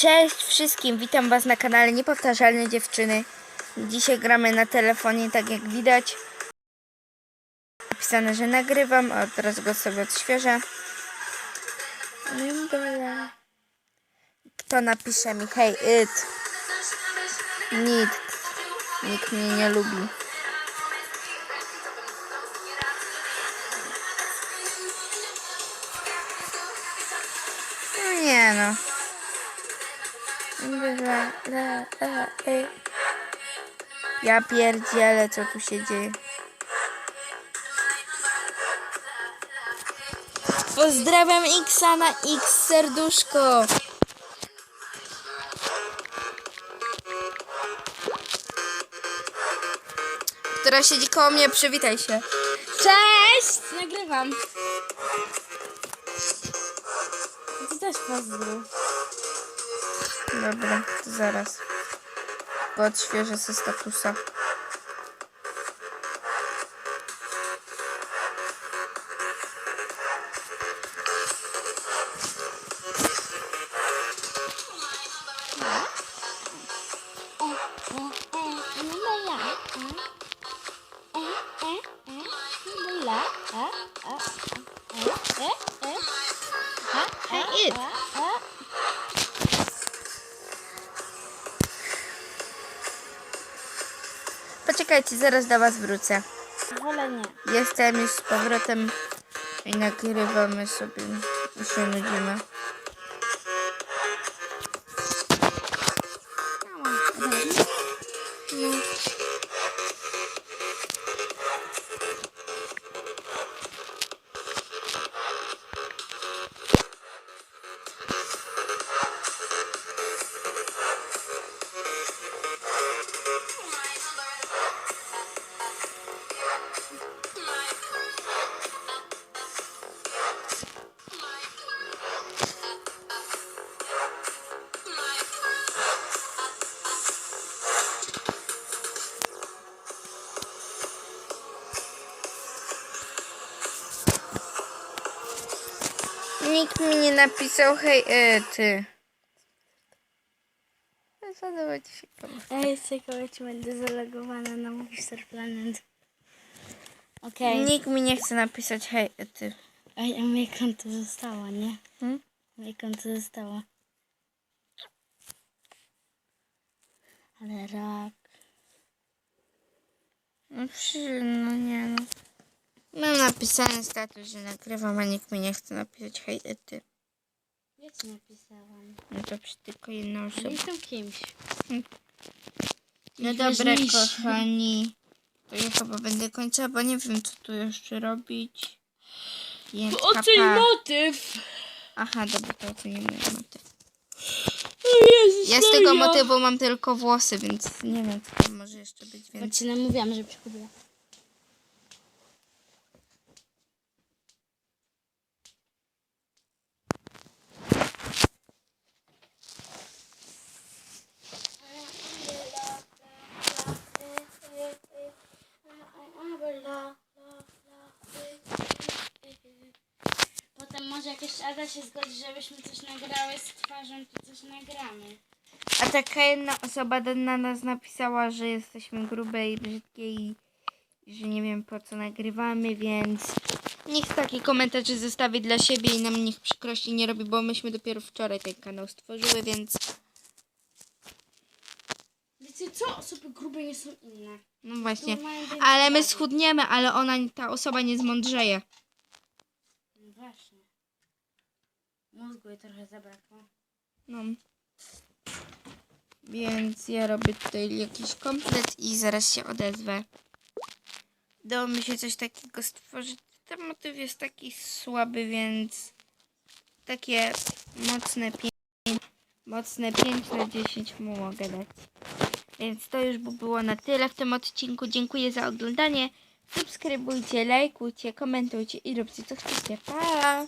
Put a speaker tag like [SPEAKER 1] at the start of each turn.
[SPEAKER 1] Cześć wszystkim, witam was na kanale Niepowtarzalne Dziewczyny. Dzisiaj gramy na telefonie, tak jak widać. Napisane, że nagrywam, a teraz go sobie odświeżę. Kto napisze mi, hej, it. Nikt. Nikt mnie nie lubi. No nie no. Ja pierdzielę, co tu się dzieje. Pozdrawiam Xa na X serduszko. Która siedzi koło mnie, przywitaj się.
[SPEAKER 2] Cześć! Nagrywam. Ty też pozdrów.
[SPEAKER 1] Dobra, to zaraz. Bo odświeżę ze statusa. It. Poczekajcie, zaraz do was wrócę.
[SPEAKER 2] Wolę nie.
[SPEAKER 1] Jestem już z powrotem i nagrywamy sobie i się nudzimy. Nikt mi nie napisał, hej, e, ty. Zadawaj się komuś.
[SPEAKER 2] Ja jeszcze kogoś będę zalogowana na mój Star Planet. Okej.
[SPEAKER 1] Nikt mi nie chce napisać, hej, e, ty.
[SPEAKER 2] Ej, a moje konto zostało, nie?
[SPEAKER 1] Hmm?
[SPEAKER 2] Moje konto zostało. Ale rak.
[SPEAKER 1] No, przy, no nie no. Mam napisany status, że nagrywam, a nikt mi nie chce napisać, hej, e, ty.
[SPEAKER 2] Ja ci napisałam.
[SPEAKER 1] No to przy tylko jedna osoba.
[SPEAKER 2] jestem kimś.
[SPEAKER 1] No
[SPEAKER 2] I
[SPEAKER 1] dobra, kochani. To ja chyba będę kończyła, bo nie wiem, co tu jeszcze robić. Więc
[SPEAKER 2] Oceń
[SPEAKER 1] papa.
[SPEAKER 2] motyw!
[SPEAKER 1] Aha, dobra, to ocenimy motyw.
[SPEAKER 2] Jezus
[SPEAKER 1] Ja z tego
[SPEAKER 2] Maria.
[SPEAKER 1] motywu mam tylko włosy, więc nie wiem, co tam może jeszcze być,
[SPEAKER 2] Bo
[SPEAKER 1] więc...
[SPEAKER 2] ci namówiłam, że przychodziła. Potem może jakoś Ada się zgodzi, żebyśmy coś nagrały z twarzą, to coś nagramy.
[SPEAKER 1] A taka jedna osoba na nas napisała, że jesteśmy grube i brzydkie i że nie wiem po co nagrywamy, więc niech taki komentarz zostawi dla siebie i nam niech przykrości nie robi, bo myśmy dopiero wczoraj ten kanał stworzyły, więc
[SPEAKER 2] Wiecie co? Osoby grube nie są inne.
[SPEAKER 1] no właśnie. Ale my schudniemy, ale ona, ta osoba nie zmądrzeje.
[SPEAKER 2] No właśnie. Mózgu jej trochę zabrakło.
[SPEAKER 1] No. Więc ja robię tutaj jakiś komplet i zaraz się odezwę. Udało mi się coś takiego stworzyć. Ten motyw jest taki słaby, więc takie mocne 5, mocne 5 na 10 mu mogę dać. Więc to już by było na tyle w tym odcinku. Dziękuję za oglądanie. Subskrybujcie, lajkujcie, komentujcie i róbcie co chcecie. Pa!